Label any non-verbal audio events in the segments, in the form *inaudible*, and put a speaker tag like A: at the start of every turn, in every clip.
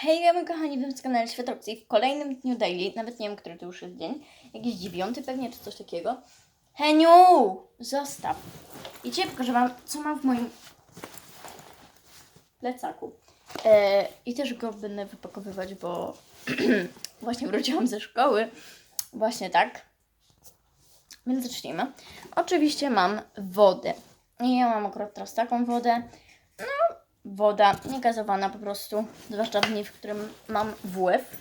A: Hej, moi kochani, wiem z kanale Światowcy i w kolejnym dniu daily, nawet nie wiem, który to już jest dzień, jakiś dziewiąty pewnie, czy coś takiego. Heniu! Zostaw. I dzisiaj pokażę Wam, co mam w moim plecaku. E, I też go będę wypakowywać, bo *clears throat* właśnie wróciłam ze szkoły. Właśnie tak. Więc zacznijmy. Oczywiście mam wodę. I ja mam akurat teraz taką wodę. Woda niegazowana po prostu, zwłaszcza w dni, w którym mam WF.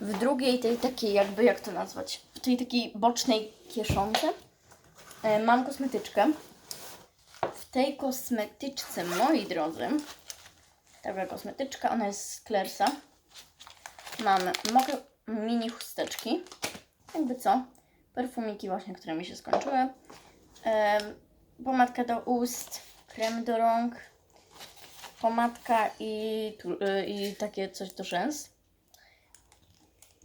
A: W drugiej tej takiej jakby, jak to nazwać, w tej takiej bocznej kieszonce e, mam kosmetyczkę. W tej kosmetyczce, moi drodzy, taka kosmetyczka, ona jest z Claresa. Mam mokre mini chusteczki, jakby co, perfumiki właśnie, które mi się skończyły. Pomadka do ust, krem do rąk, pomadka i, y, i takie coś do rzęs.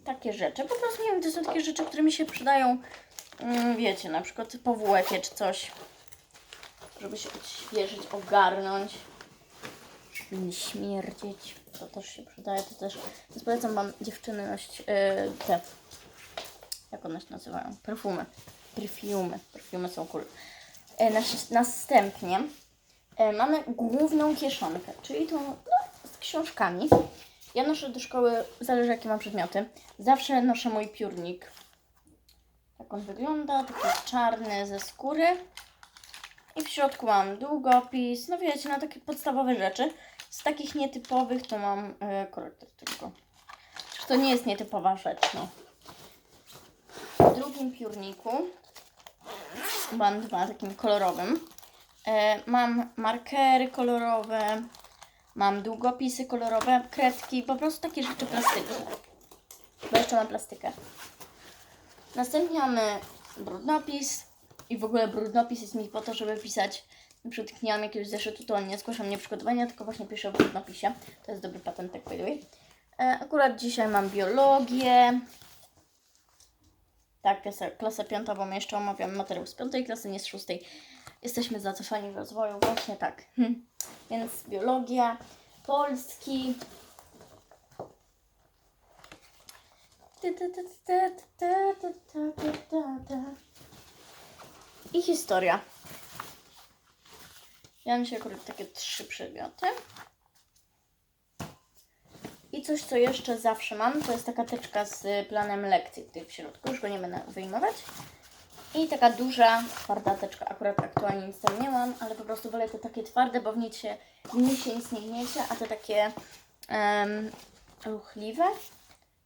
A: Takie rzeczy. Po prostu nie wiem, to są takie rzeczy, które mi się przydają, mm, wiecie, na przykład po WF-ie czy coś, żeby się odświeżyć, ogarnąć, żeby nie śmierdzieć. To też się przydaje, to też. Więc polecam Wam dziewczyny nosić yy, te, jak one się nazywają, perfumy. Perfumy. Perfumy są cool. E, nas, następnie mamy główną kieszonkę, czyli tą no, z książkami. Ja noszę do szkoły, zależy jakie mam przedmioty. Zawsze noszę mój piórnik. Tak on wygląda, taki czarny ze skóry. I w środku mam długopis, no wiecie, na takie podstawowe rzeczy. Z takich nietypowych to mam e, korektor tylko. To nie jest nietypowa rzecz, no. W drugim piórniku mam dwa takim kolorowym. E, mam markery kolorowe, mam długopisy kolorowe, kredki, po prostu takie rzeczy plastyczne. Bo jeszcze mam plastykę. Następnie mamy brudnopis i w ogóle brudnopis jest mi po to, żeby pisać na przykład nie mam jakiegoś zeszytu, to nie zgłaszam mnie przygotowania, tylko właśnie piszę w brudnopisie. To jest dobry patentek, by the way. E, akurat dzisiaj mam biologię. Tak, klasa, klasa piąta, bo my jeszcze omawiam materiał z piątej klasy, nie z szóstej jesteśmy zacofani w rozwoju, właśnie tak. Więc biologia, polski. I historia. Ja mam się akurat takie trzy przedmioty. I coś, co jeszcze zawsze mam, to jest taka teczka z planem lekcji tutaj w środku. Już go nie będę wyjmować. I taka duża, twarda teczka. Akurat aktualnie nic tam nie mam, ale po prostu wolę te takie twarde, bo w niej się, w niej się nic nie gniecie, a te takie um, ruchliwe,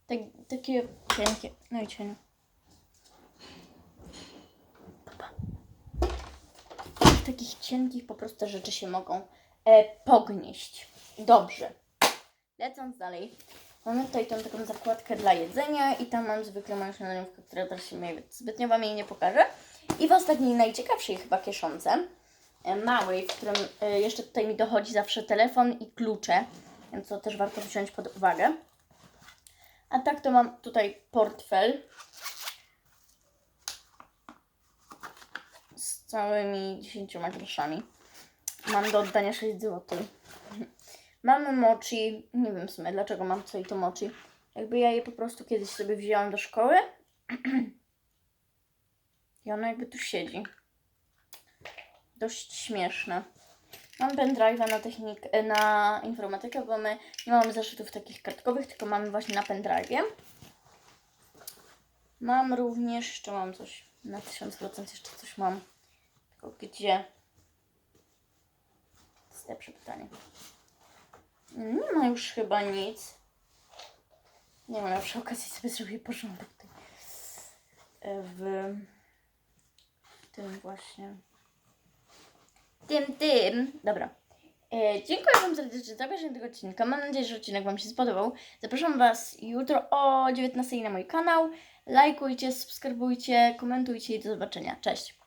A: tak, takie cienkie. No i cienie. Takich cienkich po prostu rzeczy się mogą e, pognieść. Dobrze. Lecąc dalej, mamy tutaj tą taką zakładkę dla jedzenia i tam mam zwykle moją śniadaniówkę, która teraz się mi zbytnio Wam jej nie pokażę. I w ostatniej, najciekawszej chyba kieszonce, e, małej, w którym e, jeszcze tutaj mi dochodzi zawsze telefon i klucze, więc to też warto wziąć pod uwagę. A tak to mam tutaj portfel z całymi 10 groszami. Mam do oddania 6 zł. Mamy mochi. Nie wiem w sumie dlaczego mam tutaj to mochi. Jakby ja je po prostu kiedyś sobie wzięłam do szkoły. *clears throat* I ono jakby tu siedzi. Dość śmieszne. Mam pendrive'a na technik, na informatykę, bo my nie mamy zeszytów takich kartkowych, tylko mamy właśnie na pendrive'ie. Mam również, jeszcze mam coś, na 1000% jeszcze coś mam. Tylko gdzie? To jest lepsze pytanie. Nie ma już chyba nic. Nie wiem, ja przy okazji sobie zrobię porządek tutaj. E, W tym właśnie. Tym, tym. Dobra. E, dziękuję Wam serdecznie za obejrzenie tego odcinka. Mam nadzieję, że odcinek Wam się spodobał. Zapraszam Was jutro o 19 na mój kanał. Lajkujcie, subskrybujcie, komentujcie i do zobaczenia. Cześć!